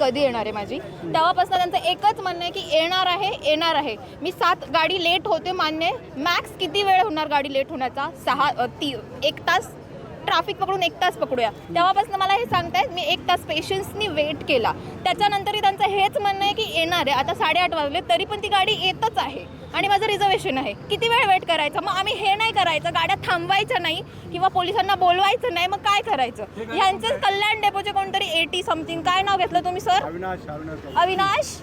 कधी येणार आहे माझी? तेव्हापासून त्यांचं एकच म्हणणं आहे की येणार आहे येणार आहे. मी सात गाडी लेट होते मान्य मॅक्स किती वेळ होणार गाडी लेट होण्याचा? सहा ती एक तास? ट्रॅफिक पकडून एक तास पकडूया. तेव्हापासून मला हे सांगतायत मी एक तास पेशन्सनी वेट केला. त्याच्यानंतरही त्यांचं हेच म्हणणं आहे की येणार आहे. आता साडेआठ वाजले तरी पण ती गाडी येतच आहे. आणि माझं रिझर्वेशन आहे. किती वेळ वेट करायचं? मग आम्ही हे नाही करायचं. गाड्या थांबवायच्या नाही किंवा पोलिसांना बोलवायचं नाही. मग काय करायचं? ह्यांचे कल्याण डेपोचे कोणतरी एटी समथिंग काय नाव घेतलं तुम्ही सर अविनाश?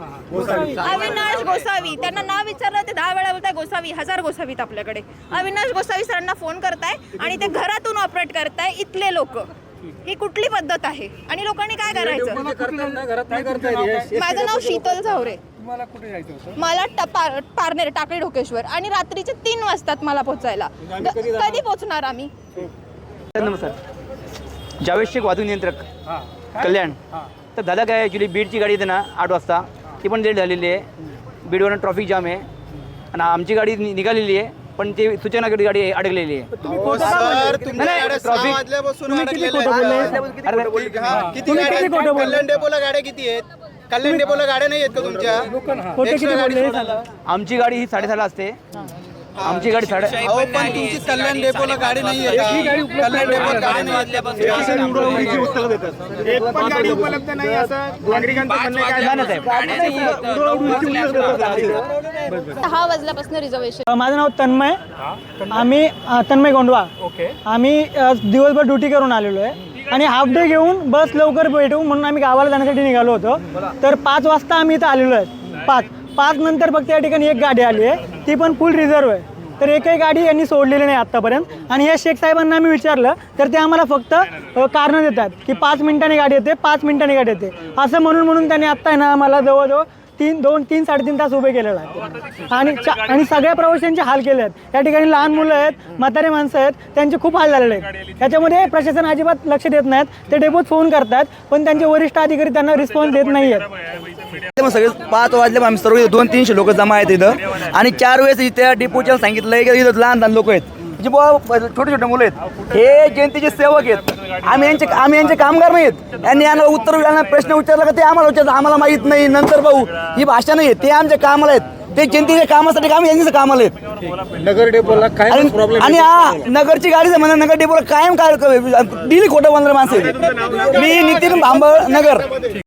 अविनाश गोसावी. त्यांना नाव विचारलं ते दहा वेळा बोलताय गोसावी हजार गोसावीत आपल्याकडे. अविनाश गोसावी सरांना फोन करताय आणि ते घरातून ऑपरेट करताय इथले लोक. ही कुठली पद्धत आहे? आणि लोकांनी काय करायचं? माझं नाव शीतल झावरे. तुम्हाला कुठे जायचं होतं? मला पारनेर टाकळी ढोकेश्वर. आणि रात्रीचे तीन वाजतात मला पोचायला. कधी पोचणार आम्ही? नमस्कार. जावेद शेख वाहतूक नियंत्रक. हां. कल्याण. हां. तर दादा काय ॲक्च्युली बीडची गाडी येते ना आठ वाजता. ती पण लेट झालेली आहे. बीडवरून ट्रॉफिक जाम आहे. आणि आमची गाडी नि- निघालेली आहे पण ते सूचनाकडे गाडी अडकलेली आहे. सर तुम्ही नाही, गाड्या सहा traffic- वाजल्यापासून अडकलेल्या आहेत. अरे हा, किती गाड्या आहेत? कल्याण डेपोला गाड्या किती आहेत? कल्याण डेपोला गाड्या नाही आहेत का तुमच्या? गाडी सोडायला. आमची गाडी ही साडेसहाला असते. आमची गाडी साडे अहो पण तुमची कल्याण डेपोला गाडी नाही आहे का? कल्याण डेपोला गाडी नाही आहेत. एक पण गाडी उपलब्ध नाही असं नागरिकांचं म्हणणं आहे. नाही ना साहेब दहा वाजल्यापासून रिझर्वेशन माझं नाव तन्मय. आम्ही अ, तन्मय गोंडवा. ओके. आम्ही अ, दिवसभर ड्युटी करून आलेलो आहे. आणि हाफ डे घेऊन बस लवकर भेटू म्हणून आम्ही गावाला जाण्यासाठी निघालो होतो. तर पाच वाजता आम्ही इथं आलेलो आहे. पाच. पाच नंतर फक्त या ठिकाणी एक गाडी आली आहे. ती पण फुल रिझर्व आहे. तर एकही गाडी यांनी सोडलेली नाही आत्तापर्यंत आणि या शेख साहेबांना आम्ही विचारलं तर ते आम्हाला फक्त कारणं देतात की पाच मिनिटांनी गाडी येते पाच मिनिटांनी गाडी येते. असं म्हणून म्हणून त्यांनी आत्ता आहे ना आम्हाला जवळजवळ तीन दोन तीन साडेतीन तास उभे केलेलं आहे आणि आणि सगळ्या प्रवाशांचे हाल केले आहेत. या ठिकाणी लहान मुलं आहेत म्हातारे माणसं आहेत त्यांचे खूप हाल झालेले आहेत. याच्यामध्ये प्रशासन अजिबात लक्ष देत नाहीत. ते डेपोत फोन करतात पण त्यांचे वरिष्ठ अधिकारी त्यांना रिस्पॉन्स देत नाही आहेत मग सगळे पाच वाजले आम्ही सर्व दोन तीनशे लोक जमा आहेत इथं. आणि चार वेळेस इथे डेपोच्या सांगितलंय की इथं लहान लहान लोक आहेत. जे बुवा छोटे छोटे मुलं आहेत. हे जनतेचे सेवक आहेत. आम्ही यांचे आम्ही यांचे कामगार नाहीत. यांनी यांना उत्तर यांना प्रश्न विचारला का ते आम्हाला विचारतात. आम्हाला माहीत नाही. नंतर भाऊ ही भाषा नाही ते आमच्या कामाला आहेत. ते जनतेच्या कामासाठी आम्ही यांच्या कामाला आहेत. नगर डेपोला काय आणि प्रॉब्लेम आणि हा नगरची गाडी म्हणा नगर डेपोला कायम काय डेली खोटं बोलणारे माणसं. मी नितीन भांबळ नगर.